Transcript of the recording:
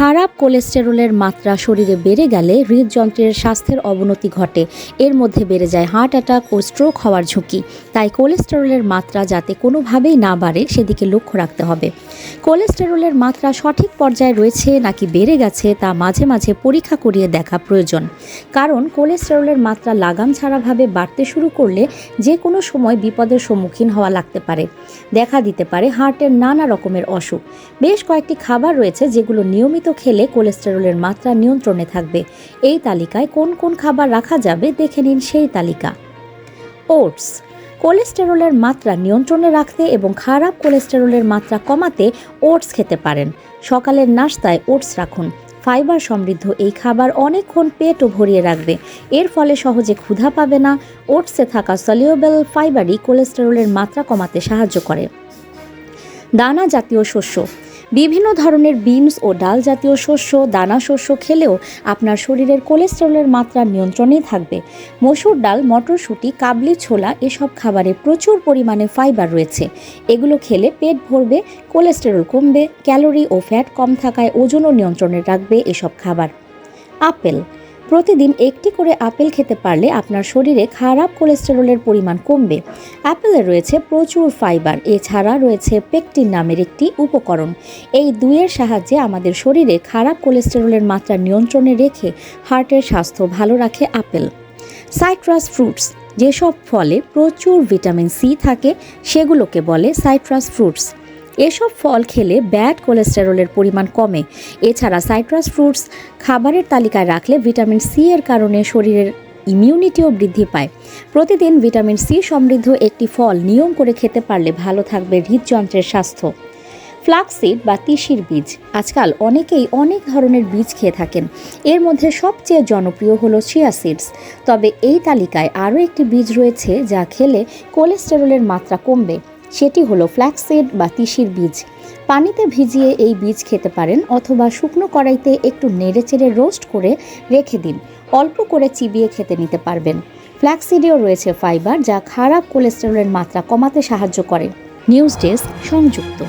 খারাপ কোলেস্টেরলের মাত্রা শরীরে বেড়ে গেলে হৃদযন্ত্রের স্বাস্থ্যের অবনতি ঘটে। এর মধ্যে বেড়ে যায় হার্ট অ্যাটাক ও স্ট্রোক হওয়ার ঝুঁকি। তাই কোলেস্টেরলের মাত্রা যাতে কোনোভাবেই না বাড়ে, সেদিকে লক্ষ্য রাখতে হবে। কোলেস্টেরলের মাত্রা সঠিক পর্যায়ে রয়েছে নাকি বেড়ে গেছে, তা মাঝে মাঝে পরীক্ষা করিয়ে দেখা প্রয়োজন। কারণ কোলেস্টেরলের মাত্রা লাগাম ছাড়াভাবে বাড়তে শুরু করলে যে কোনো সময় বিপদের সম্মুখীন হওয়া লাগতে পারে। দেখা দিতে পারে হার্টের নানা রকমের অসুখ। বেশ কয়েকটি খাবার রয়েছে যেগুলো নিয়মিত খেলে কোলেস্টেরলের মাত্রা নিয়ন্ত্রণে থাকবে। এই তালিকায় কোন কোন খাবার রাখা যাবে দেখে নিন সেই তালিকা। ওটস, কোলেস্টেরলের মাত্রা নিয়ন্ত্রণে রাখতে এবং খারাপ কোলেস্টেরলের মাত্রা কমাতে ওটস খেতে পারেন। সকালের নাস্তায় ওটস রাখুন। ফাইবার সমৃদ্ধ এই খাবার অনেকক্ষণ পেটও ভরিয়ে রাখবে। এর ফলে সহজে ক্ষুধা পাবে না। ওটসে থাকা সলিউবেল ফাইবারই কোলেস্টেরলের মাত্রা কমাতে সাহায্য করে। দানা জাতীয় শস্য বিভিন্ন ধরনের বিনস ও ডাল জাতীয় শস্য, দানা শস্য খেলেও আপনার শরীরের কোলেস্টেরলের মাত্রা নিয়ন্ত্রণে থাকবে। মসুর ডাল, মটরশুঁটি, কাবলি ছোলা এসব খাবারে প্রচুর পরিমাণে ফাইবার রয়েছে। এগুলো খেলে পেট ভরবে, কোলেস্টেরল কমবে, ক্যালোরি ও ফ্যাট কম থাকায় ওজনও নিয়ন্ত্রণে রাখবে এসব খাবার। আপেল প্রতিদিন একটি করে আপেল খেতে পারলে আপনার শরীরে খারাপ কোলেস্টেরলের পরিমাণ কমবে। অ্যাপেলে রয়েছে প্রচুর ফাইবার, এছাড়া রয়েছে পেকটিন নামের একটি উপকরণ। এই দুইয়ের সাহায্যে আমাদের শরীরে খারাপ কোলেস্টেরলের মাত্রা নিয়ন্ত্রণে রেখে হার্টের স্বাস্থ্য ভালো রাখে আপেল। সাইট্রাস ফ্রুটস, যেসব ফলে প্রচুর ভিটামিন সি থাকে, সেগুলোকে বলে সাইট্রাস ফ্রুটস। এসব ফল খেলে ব্যাড কোলেস্টেরলের পরিমাণ কমে। এছাড়া সাইট্রাস ফ্রুটস খাবারের তালিকায় রাখলে ভিটামিন সি এর কারণে শরীরের ইমিউনিটিও বৃদ্ধি পায়। প্রতিদিন ভিটামিন সি সমৃদ্ধ একটি ফল নিয়ম করে খেতে পারলে ভালো থাকবে হৃদযন্ত্রের স্বাস্থ্য। ফ্লাক্সিড বা তিসির বীজ, আজকাল অনেকেই অনেক ধরনের বীজ খেয়ে থাকেন। এর মধ্যে সবচেয়ে জনপ্রিয় হলো চিয়া সিডস। তবে এই তালিকায় আরও একটি বীজ রয়েছে যা খেলে কোলেস্টেরলের মাত্রা কমবে। সেটি হলো ফ্ল্যাক্সিড বা তিসির বীজ। পানিতে ভিজিয়ে এই বীজ খেতে পারেন অথবা শুকনো কড়াইতে একটু নেড়েচেড়ে রোস্ট করে রেখে দিন। অল্প করে চিবিয়ে খেতে নিতে পারবেন। ফ্ল্যাক্সিডেও রয়েছে ফাইবার যা খারাপ কোলেস্টেরলের মাত্রা কমাতে সাহায্য করে। নিউজ ডেস্ক সংযুক্ত।